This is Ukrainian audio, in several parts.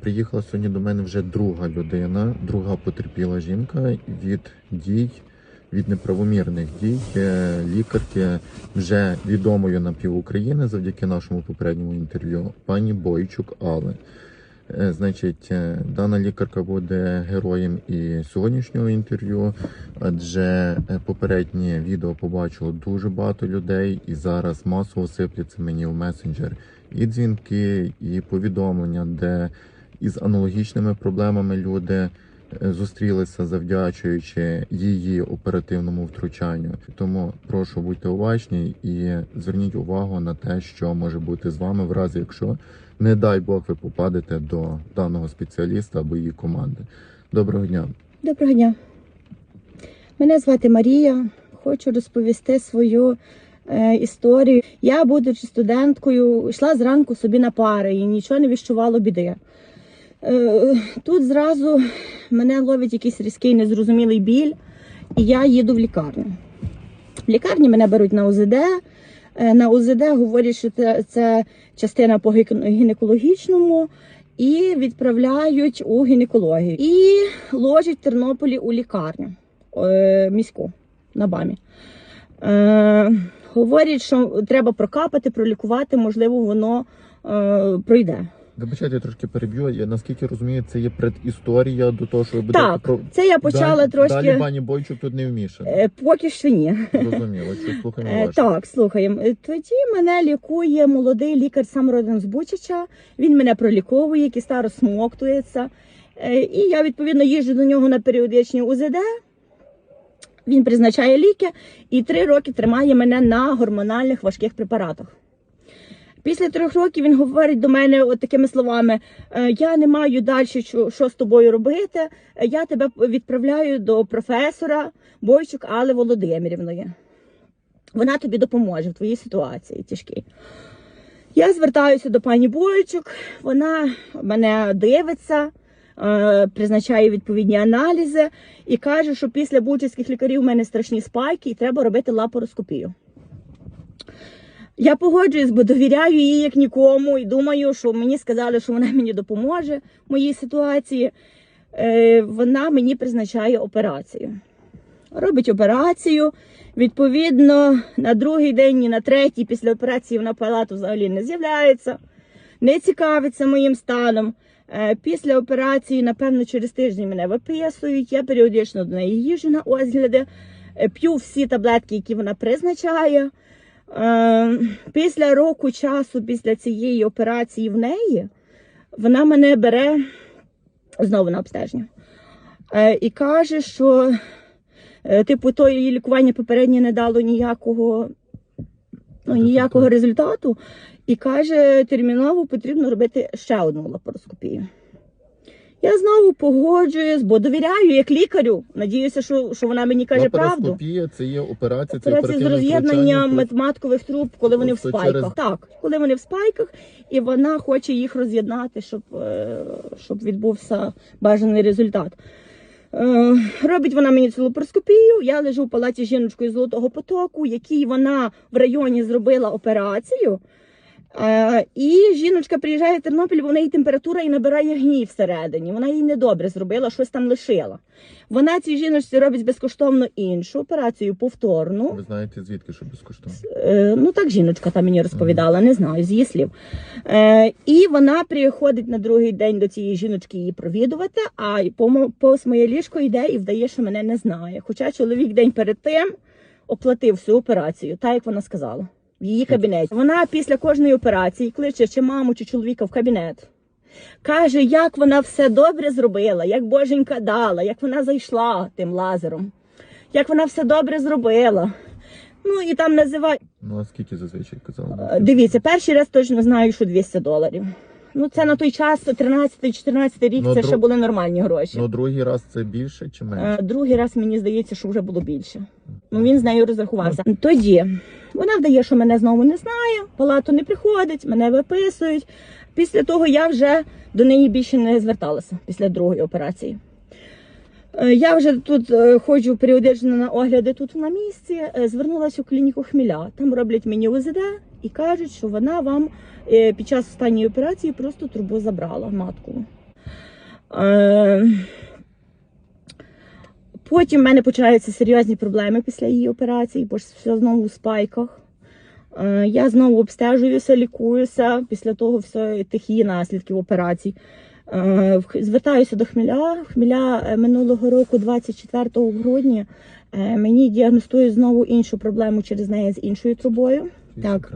Приїхала сьогодні до мене вже друга людина, друга потерпіла жінка від дій, від неправомірних дій е, лікарки вже відомої на пів України завдяки нашому попередньому інтерв'ю, пані Бойчук Алли. Е, Значить, е, дана лікарка буде героєм і сьогоднішнього інтерв'ю, адже попереднє відео побачило дуже багато людей, і зараз масово сипляться мені в месенджер і дзвінки, і повідомлення, де із аналогічними проблемами люди е, зустрілися, завдячуючи її оперативному втручанню. Тому прошу будьте уважні і зверніть увагу на те, що може бути з вами в разі, якщо не дай Бог ви попадете до даного спеціаліста або її команди. Доброго дня. Доброго дня. Мене звати Марія. Хочу розповісти свою е, історію. Я, будучи студенткою, йшла зранку собі на пари і нічого не відчувало біди. Е, тут зразу мене ловить якийсь різкий незрозумілий біль, і я їду в лікарню. В лікарні мене беруть на УЗД. Е, На УЗД говорять, що це, це частина по гінекологічному, і відправляють у гінекологію. І ложать в Тернополі у лікарню е, міську на БАМі. Говорять, що треба прокапати, пролікувати, можливо, воно пройде. Вибачайте, я трошки переб'ю. Я наскільки розумію, це є предісторія до того, що ви будете Так, про Це я почала Далі- трошки. Далі пані Бойчук тут не вмішана. Е, поки що ні. Зрозуміло, що слухаємо Е. Так, слухаємо. Е, Тоді мене лікує молодий лікар сам родом з Бучича. Він мене проліковує, кіста розсмоктується. Е, І я відповідно їжджу до нього на періодичні УЗД. Він призначає ліки і три роки тримає мене на гормональних важких препаратах. Після трьох років він говорить до мене такими словами: «Е, я не маю далі що, що з тобою робити. е, Я тебе відправляю до професора Бойчук Алли Володимирівної. Вона тобі допоможе в твоїй ситуації тяжкій. Я звертаюся до пані Бойчук, вона мене дивиться, е, призначає відповідні аналізи і каже, що після бучицьких лікарів у мене страшні спайки і треба робити лапароскопію. Я погоджуюсь, бо довіряю їй як нікому, і думаю, що мені сказали, що вона мені допоможе в моїй ситуації. Е, вона мені призначає операцію. Робить операцію. Відповідно, на другий день і на третій після операції вона палату взагалі не з'являється, не цікавиться моїм станом. Е, Після операції, напевно, через тиждень мене виписують. Я періодично до неї їжджу на огляди, е, п'ю всі таблетки, які вона призначає. Е, Після року часу, після цієї операції в неї, вона мене бере знову на обстеження Е, і каже, що е, типу, то її лікування попереднє не дало ніякого, ну, ніякого результату. І каже, терміново потрібно робити ще одну лапароскопію. Я знову погоджуюсь, бо довіряю як лікарю. Надіюся, що, що вона мені каже правду. Це є операція, це з роз'єднанням втручання. труб, коли вони в спайках. через- Так, коли вони в спайках, і вона хоче їх роз'єднати, щоб, е, щоб відбувся бажаний результат. Е, Робить вона мені цю лапароскопію. Я лежу в палаті з жіночкою золотого потоку, якій вона в районі зробила операцію. І жіночка приїжджає в Тернопіль, бо в неї температура і набирає гній всередині. Вона їй недобре зробила, щось там лишила. Вона цій жіночці робить безкоштовно іншу операцію, повторну. Ви знаєте звідки, що безкоштовно? Е, ну так жіночка там мені розповідала, не знаю, з її слів. Е, і вона приходить на другий день до цієї жіночки її провідувати, а помо- повз моє ліжко йде і вдає, що мене не знає. Хоча чоловік день перед тим оплатив всю операцію, так як вона сказала, в її кабінеті. Вона після кожної операції кличе чи маму, чи чоловіка в кабінет. Каже, як вона все добре зробила, як боженька дала, як вона зайшла тим лазером, як вона все добре зробила. Ну і там називає. Ну а скільки зазвичай казали? Е, Дивіться, перший раз точно знаю, що 200 доларів. Ну, це на той час, 13-14 рік, Ну, це дру- ще були нормальні гроші. Ну другий раз це більше чи менше? Е, Другий раз мені здається, що вже було більше. Ну він з нею розрахувався. Тоді вона вдає, що мене знову не знає, в палату не приходить, мене виписують. Після того я вже до неї більше не зверталася після другої операції. Е, Я вже тут е, ходжу періодично на огляди тут на місці. Е, Звернулася у клініку Хміля. Там роблять мені УЗД і кажуть, що вона вам е, під час останньої операції просто трубу забрала матку. Е, Потім в мене починаються серйозні проблеми після її операції, бо все знову у спайках. Е, Я знову обстежуюся, лікуюся після того все тих наслідків операцій. Звертаюся до. Хмеля е, минулого року, 24 грудня, мені діагностують знову іншу проблему через неї з іншою трубою. Так.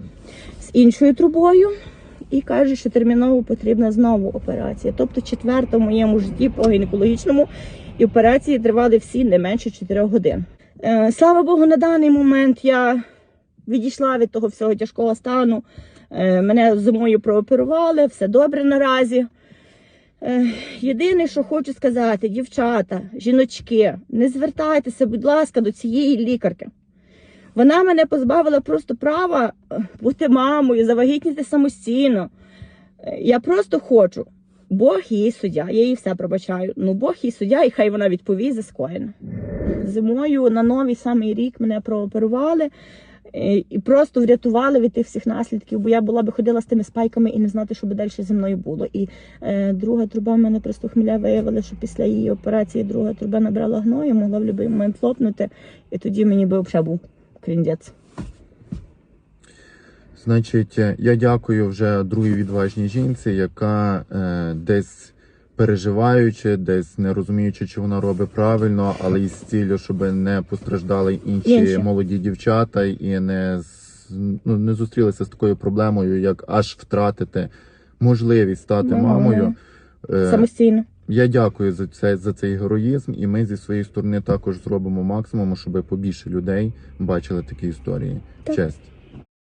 З іншою трубою. І каже, що терміново потрібна знову операція. Тобто четверта в моєму житті по гінекологічному, і операції тривали всі не менше 4 годин. Е, слава Богу, на даний момент я відійшла від того всього тяжкого стану. Е, мене зимою прооперували, все добре наразі. Е, Єдине, що хочу сказати, дівчата, жіночки, не звертайтеся, будь ласка, до цієї лікарки. Вона мене позбавила просто права е, бути мамою, завагітніти самостійно. Е, Я просто хочу. Бог її суддя, я їй все пробачаю. Ну Бог її суддя, і хай вона відповість за скоєне. Зимою на новий самий рік мене прооперували е, і просто врятували від тих всіх наслідків, бо я була би ходила з тими спайками і не знати, що би далі зі мною було. І е, друга труба в мене просто хмеля виявили, що після її операції друга труба набрала гною, могла в будь-який момент лопнути, і тоді мені би взагалі був кріндець. Значить, е, я дякую вже другій відважній жінці, яка е, десь переживаючи, десь не розуміючи, чи вона робить правильно, але із ціллю, щоб не постраждали інші, Інші. молоді дівчата і не, ну, не зустрілися з такою проблемою, як аж втратити можливість стати Ну, мамою. Е, Самостійно. Я дякую за це за цей героїзм, і ми зі своєї сторони також зробимо максимум, щоб побільше людей бачили такі історії. Так. Честь.